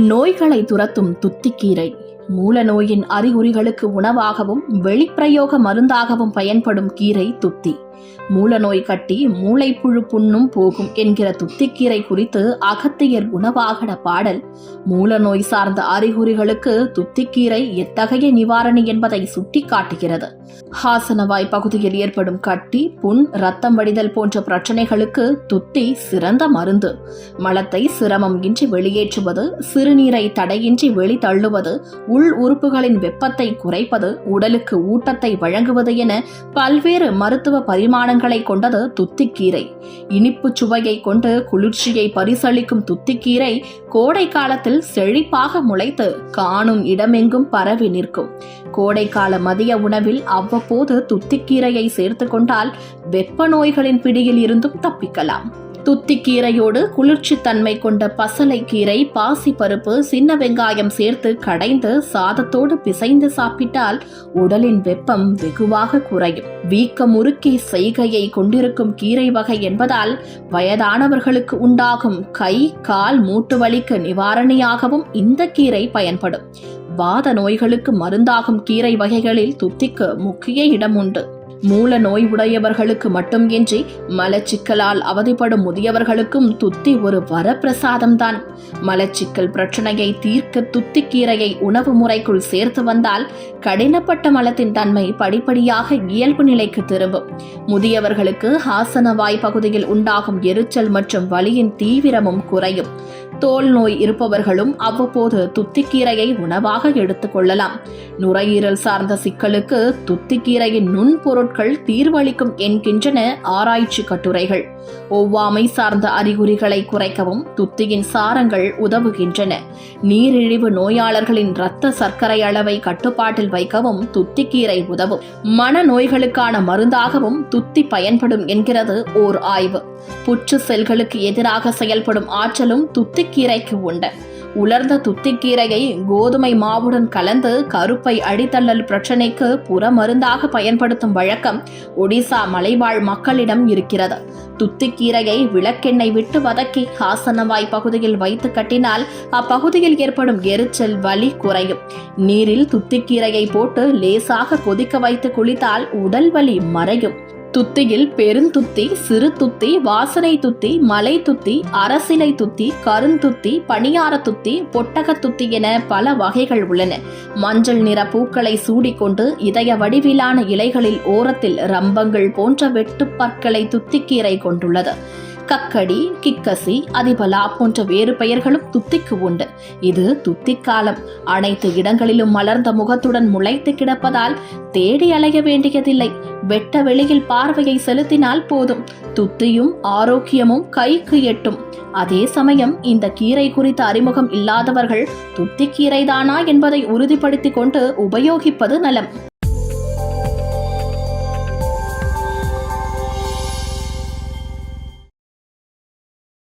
நோய்களை துரத்தும் துத்திக்கீரை. மூல நோயின் அறிகுறிகளுக்கு உணவாகவும் வெளிப்பிரயோக மருந்தாகவும் பயன்படும் கீரை துத்தி. மூலநோய் கட்டி மூளைப்புழு புண்ணும் போகும் என்கிற துத்திக்கீரை குறித்து அகத்தியர் குணவாகன பாடல். மூலநோய் சார்ந்த அறிகுறிகளுக்கு துத்திக்கீரை எத்தகைய நிவாரணி என்பதை சுட்டிக்காட்டுகிறது. ஹாசனவாய் பகுதியில் ஏற்படும் கட்டி புண் ரத்தம் வடிதல் போன்ற பிரச்சனைகளுக்கு துத்தி சிறந்த மருந்து. மலத்தை சிரமம் இன்றி வெளியேற்றுவது சிறுநீரை தடையின்றி வெளித்தள்ளுவது உள் உறுப்புகளின் வெப்பத்தை குறைப்பது உடலுக்கு ஊட்டத்தை வழங்குவது என பல்வேறு மருத்துவ செரிமானங்களை கொண்டது துத்திக்கீரை. இனிப்பு சுவையை கொண்டு குளிர்ச்சியை பரிசளிக்கும் துத்திக்கீரை கோடை காலத்தில் செழிப்பாக முளைத்து காணும் இடமெங்கும் பரவி நிற்கும். கோடைக்கால மதிய உணவில் அவ்வப்போது துத்திக்கீரையை சேர்த்து கொண்டால் வெப்ப நோய்களின் பிடியில் இருந்தும் தப்பிக்கலாம். துத்திக்கீரையோடு குளிர்ச்சித்தன்மை கொண்ட பசலைக்கீரை பாசிப்பருப்பு சின்ன வெங்காயம் சேர்த்து கடைந்து சாதத்தோடு பிசைந்து சாப்பிட்டால் உடலின் வெப்பம் வெகுவாக குறையும். வீக்கமுறுக்கி செய்கையை கொண்டிருக்கும் கீரை வகை என்பதால் வயதானவர்களுக்கு உண்டாகும் கை கால் மூட்டு வலிக்கு நிவாரணியாகவும் இந்த கீரை பயன்படும். வாத நோய்களுக்கு மருந்தாகும் கீரை வகைகளில் துத்திக்கு முக்கிய இடம் உண்டு. மூல நோய் உடையவர்களுக்கு மட்டுமின்றி மலச்சிக்கலால் அவதிப்படும் முதியவர்களுக்கும் துத்தி ஒரு வரப்பிரசாதம்தான். மலச்சிக்கல் பிரச்சனையை தீர்க்க துத்திக்கீரையை உணவு முறைக்குள் சேர்த்து வந்தால் கடினப்பட்ட மலத்தின் தன்மை படிப்படியாக இயல்பு நிலைக்கு திரும்பும். முதியவர்களுக்கு ஹாசனவாய் பகுதியில் உண்டாகும் எரிச்சல் மற்றும் வலியின் தீவிரமும் குறையும். தோல் நோய் இருப்பவர்களும் அவ்வப்போது துத்திக்கீரையை உணவாக எடுத்துக்கொள்ளலாம் நுரையீரல் சார்ந்த சிக்கலுக்கு துத்திக்கீரையின் பொருட்கள் தீர்வளிக்கும் என்கின்றன ஆராய்ச்சி கட்டுரைகள். ஒவ்வாமை சார்ந்த அறிகுறிகளை குறைக்கவும் துத்தியின் சாரங்கள் உதவுகின்றன. நீரிழிவு நோயாளர்களின் இரத்த சர்க்கரை அளவை கட்டுப்பாட்டில் வைக்கவும் துத்திக்கீரை உதவும். மன நோய்களுக்கான மருந்தாகவும் துத்தி பயன்படும் என்கிறது ஓர் ஆய்வு. புற்று செல்களுக்கு எதிராக செயல்படும் ஆற்றலும் துத்திக்கீரைக்கு உண்டு. உலர்ந்த துத்திக்கீரையை கோதுமை மாவுடன் கலந்து கருப்பை அடித்தள்ளல் பிரச்சனைக்கு புறமருந்தாக பயன்படுத்தும் வழக்கம் ஒடிசா மலைவாழ் மக்களிடம் இருக்கிறது. துத்திக்கீரையை விளக்கெண்ணெய் விட்டு வதக்கி ஹாசனவாய் பகுதியில் வைத்து கட்டினால் அப்பகுதியில் ஏற்படும் எரிச்சல் வலி குறையும். நீரில் துத்திக்கீரையை போட்டு லேசாக கொதிக்க வைத்து குளித்தால் உடல் வலி மறையும். துத்தியில் பெருந்துத்தி சிறு துத்தி வாசனை துத்தி மலை துத்தி அரசிலை துத்தி கருந்துத்தி பணியார துத்தி பொட்டக துத்தி என பல வகைகள் உள்ளன. மஞ்சள் நிற பூக்களை சூடிக்கொண்டு இதய வடிவிலான இலைகளில் ஓரத்தில் ரம்பங்கள் போன்ற வெட்டுப்பற்களை துத்திக்கீரை கொண்டுள்ளது. கக்கடி கிக்கசி அதிபலா போன்ற வேறு பெயர்களும் துத்திக்கு உண்டு. இது துத்திக்காலம் அனைத்து இடங்களிலும் மலர்ந்த முகத்துடன் முளைத்து கிடப்பதால் தேடி அலைய வேண்டியதில்லை. வெட்ட வெளியில் பார்வையை செலுத்தினால் போதும். துத்தியும் ஆரோக்கியமும் கைக்கு எட்டும். அதே சமயம் இந்த கீரை குறித்த அறிமுகம் இல்லாதவர்கள் துத்திக்கீரைதானா என்பதை உறுதிப்படுத்திக் கொண்டு உபயோகிப்பது நலம்.